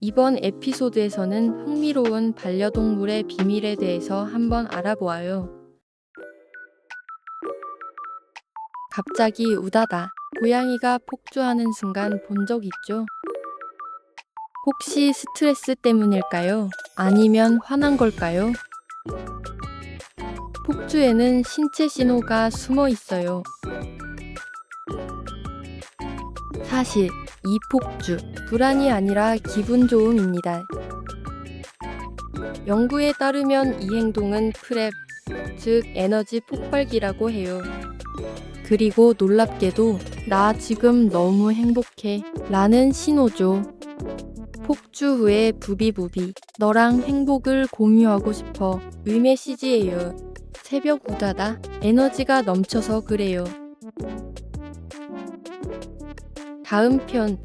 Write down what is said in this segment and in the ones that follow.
이번 에피소드에서는 흥미로운 반려동물의 비밀에 대해서 한번 알아보아요. 갑자기 우다다 고양이가 폭주하는 순간 본 적 있죠? 혹시 스트레스 때문일까요? 아니면 화난 걸까요? 폭주에는 신체 신호가 숨어 있어요. 사실 이 폭주 불안이 아니라 기분 좋음입니다. 연구에 따르면 이 행동은 프랩, 즉 에너지 폭발기라고 해요. 그리고 놀랍게도 나 지금 너무 행복해 라는 신호죠. 폭주 후에 부비부비 너랑 행복을 공유하고 싶어 의 메시지예요. 새벽 우다다 에너지가 넘쳐서 그래요. 다음 편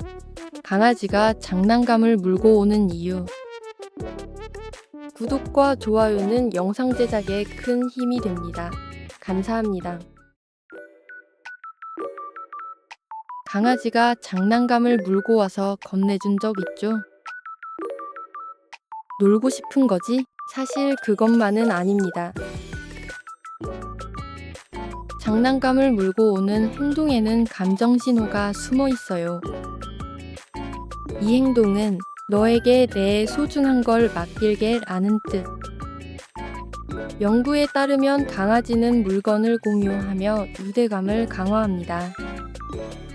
강아지가 장난감을 물고 오는 이유 구독과 좋아요는 영상 제작에 큰 힘이 됩니다. 감사합니다. 강아지가 장난감을 물고 와서 건네준 적 있죠? 놀고 싶은 거지? 사실 그것만은 아닙니다. 장난감을 물고 오는 행동에는 감정 신호가 숨어 있어요. 이 행동은 너에게 내 소중한 걸 맡길게 라는 뜻. 연구에 따르면 강아지는 물건을 공유하며 유대감을 강화합니다.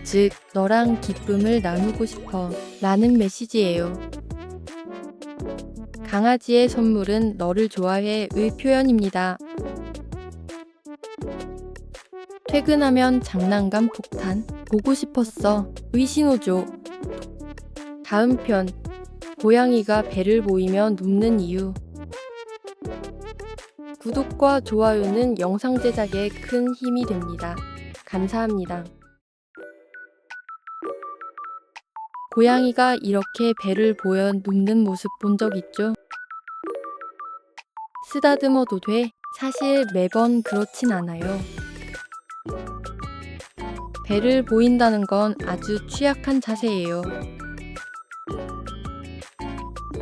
즉, 너랑 기쁨을 나누고 싶어 라는 메시지예요. 강아지의 선물은 너를 좋아해의 표현입니다. 퇴근하면 장난감 폭탄 보고 싶었어 의신호죠. 다음 편 고양이가 배를 보이며 눕는 이유 구독과 좋아요는 영상 제작에 큰 힘이 됩니다. 감사합니다. 고양이가 이렇게 배를 보여 눕는 모습 본 적 있죠? 쓰다듬어도 돼? 사실 매번 그렇진 않아요. 배를 보인다는 건 아주 취약한 자세예요.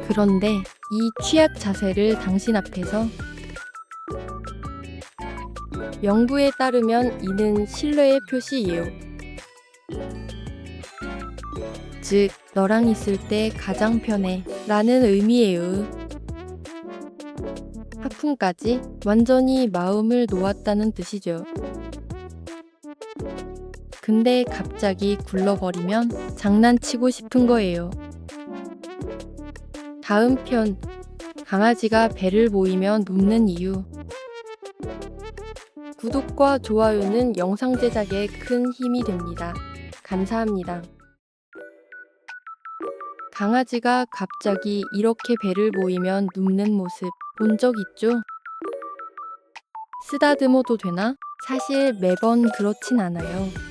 그런데 이 취약 자세를 당신 앞에서 연구에 따르면 이는 신뢰의 표시예요. 즉, 너랑 있을 때 가장 편해 라는 의미예요. 하품까지 완전히 마음을 놓았다는 뜻이죠. 근데 갑자기 굴러버리면 장난치고 싶은 거예요. 다음 편 강아지가 배를 보이며 눕는 이유 구독과 좋아요는 영상 제작에 큰 힘이 됩니다. 감사합니다. 강아지가 갑자기 이렇게 배를 보이며 눕는 모습 본 적 있죠? 쓰다듬어도 되나? 사실 매번 그렇진 않아요.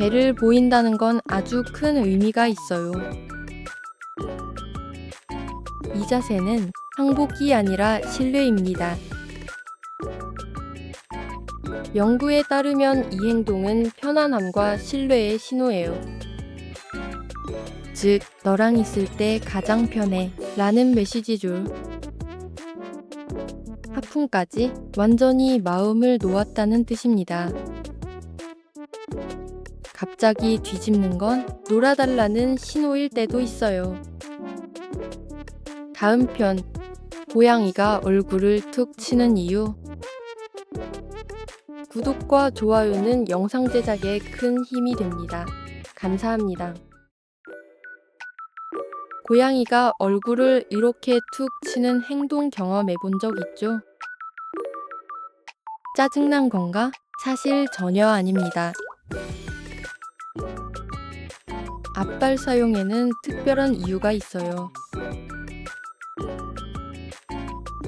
배를 보인다는 건 아주 큰 의미가 있어요. 이 자세는 항복이 아니라 신뢰입니다. 연구에 따르면 이 행동은 편안함과 신뢰의 신호예요. 즉, 너랑 있을 때 가장 편해 라는 메시지죠. 하품까지 완전히 마음을 놓았다는 뜻입니다. 갑자기 뒤집는 건 놀아달라는 신호일 때도 있어요. 다음 편 고양이가 얼굴을 툭 치는 이유 구독과 좋아요는 영상 제작에 큰 힘이 됩니다. 감사합니다. 고양이가 얼굴을 이렇게 툭 치는 행동 경험해 본 적 있죠? 짜증난 건가? 사실 전혀 아닙니다. 앞발 사용에는 특별한 이유가 있어요.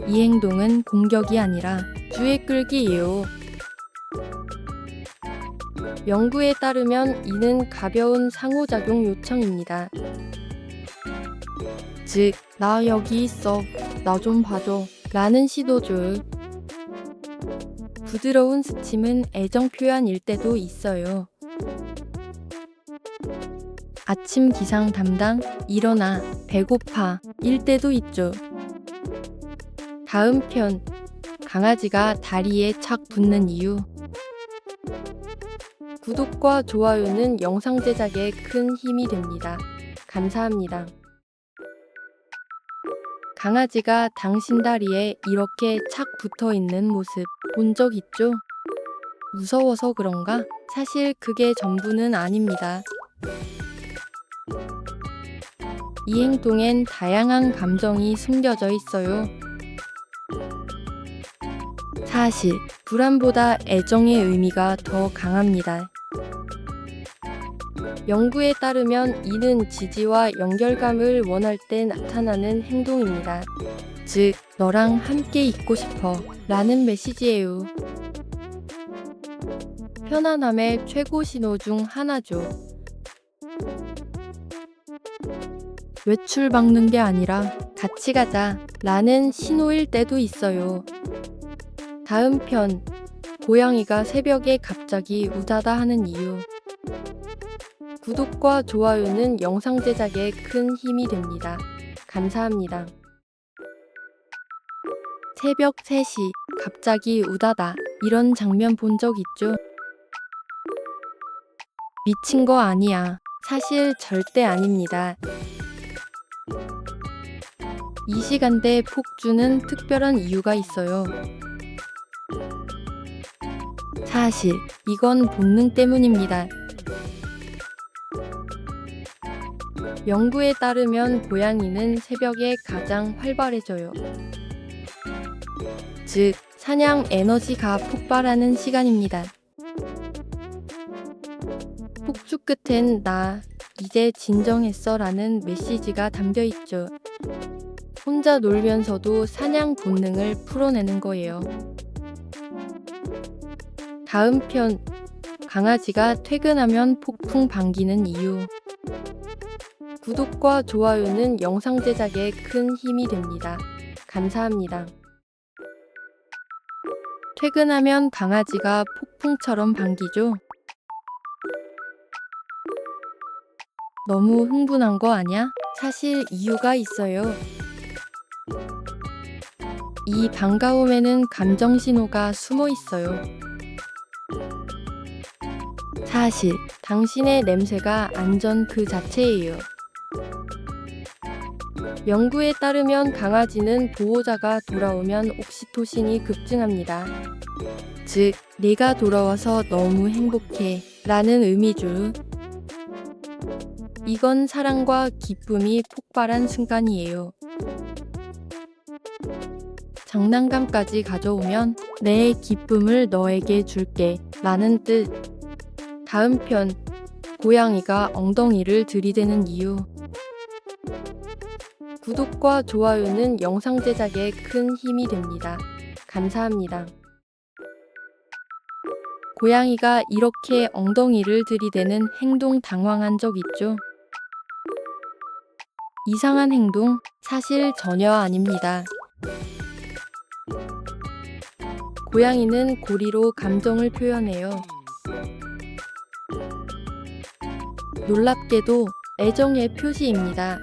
이 행동은 공격이 아니라 주의 끌기예요. 연구에 따르면 이는 가벼운 상호작용 요청입니다. 즉, 나 여기 있어. 나 좀 봐줘. 라는 시도죠. 부드러운 스침은 애정 표현일 때도 있어요. 아침 기상 담당, 일어나, 배고파, 일 때도 있죠. 다음 편, 강아지가 다리에 착 붙는 이유. 구독과 좋아요는 영상 제작에 큰 힘이 됩니다. 감사합니다. 강아지가 당신 다리에 이렇게 착 붙어 있는 모습 본 적 있죠? 무서워서 그런가? 사실 그게 전부는 아닙니다. 이 행동엔 다양한 감정이 숨겨져 있어요. 사실, 불안보다 애정의 의미가 더 강합니다. 연구에 따르면 이는 지지와 연결감을 원할 때 나타나는 행동입니다. 즉, 너랑 함께 있고 싶어 라는 메시지예요. 편안함의 최고 신호 중 하나죠. 외출 막는 게 아니라 같이 가자 라는 신호일 때도 있어요. 다음 편 고양이가 새벽에 갑자기 우다다 하는 이유 구독과 좋아요는 영상 제작에 큰 힘이 됩니다. 감사합니다. 새벽 3시 갑자기 우다다 이런 장면 본 적 있죠? 미친 거 아니야. 사실 절대 아닙니다. 이 시간대 폭주는 특별한 이유가 있어요. 사실 이건 본능 때문입니다. 연구에 따르면 고양이는 새벽에 가장 활발해져요. 즉, 사냥 에너지가 폭발하는 시간입니다. 폭주 끝엔 나 이제 진정했어 라는 메시지가 담겨 있죠. 혼자 놀면서도 사냥 본능을 풀어내는 거예요. 다음 편 강아지가 퇴근하면 폭풍 반기는 이유 구독과 좋아요는 영상 제작에 큰 힘이 됩니다. 감사합니다. 퇴근하면 강아지가 폭풍처럼 반기죠? 너무 흥분한 거 아냐? 사실 이유가 있어요. 이 반가움에는 감정 신호가 숨어 있어요. 사실 당신의 냄새가 안전 그 자체예요. 연구에 따르면 강아지는 보호자가 돌아오면 옥시토신이 급증합니다. 즉, 내가 돌아와서 너무 행복해 라는 의미죠. 이건 사랑과 기쁨이 폭발한 순간이에요. 장난감까지 가져오면 내 기쁨을 너에게 줄게 라는 뜻. 다음 편 고양이가 엉덩이를 들이대는 이유 구독과 좋아요는 영상 제작에 큰 힘이 됩니다. 감사합니다. 고양이가 이렇게 엉덩이를 들이대는 행동 당황한 적 있죠? 이상한 행동 사실 전혀 아닙니다. 고양이는 고리로 감정을 표현해요. 놀랍게도 애정의 표시입니다.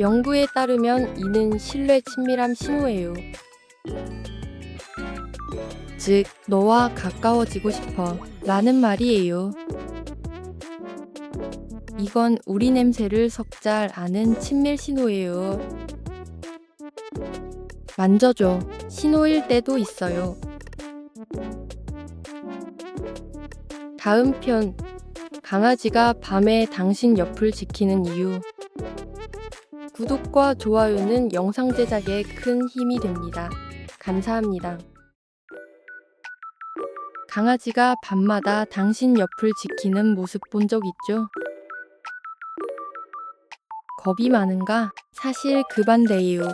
연구에 따르면 이는 신뢰 친밀함 신호예요. 즉, 너와 가까워지고 싶어 라는 말이에요. 이건 우리 냄새를 섞잘 아는 친밀 신호예요. 만져줘. 신호일 때도 있어요. 다음 편 강아지가 밤에 당신 옆을 지키는 이유 구독과 좋아요는 영상 제작에 큰 힘이 됩니다. 감사합니다. 강아지가 밤마다 당신 옆을 지키는 모습 본 적 있죠? 겁이 많은가? 사실 그 반대예요.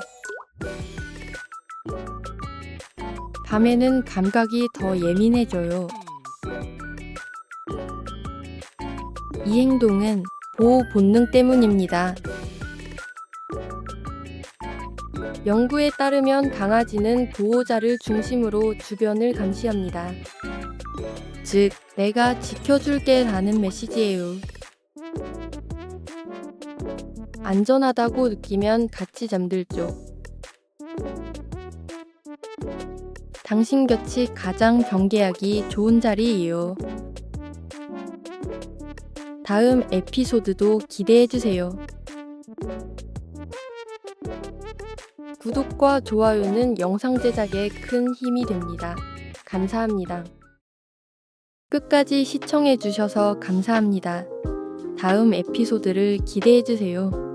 밤에는 감각이 더 예민해져요. 이 행동은 보호 본능 때문입니다. 연구에 따르면 강아지는 보호자를 중심으로 주변을 감시합니다. 즉, 내가 지켜줄게 라는 메시지예요. 안전하다고 느끼면 같이 잠들죠. 당신 곁이 가장 경계하기 좋은 자리예요. 다음 에피소드도 기대해주세요. 구독과 좋아요는 영상 제작에 큰 힘이 됩니다. 감사합니다. 끝까지 시청해주셔서 감사합니다. 다음 에피소드를 기대해주세요.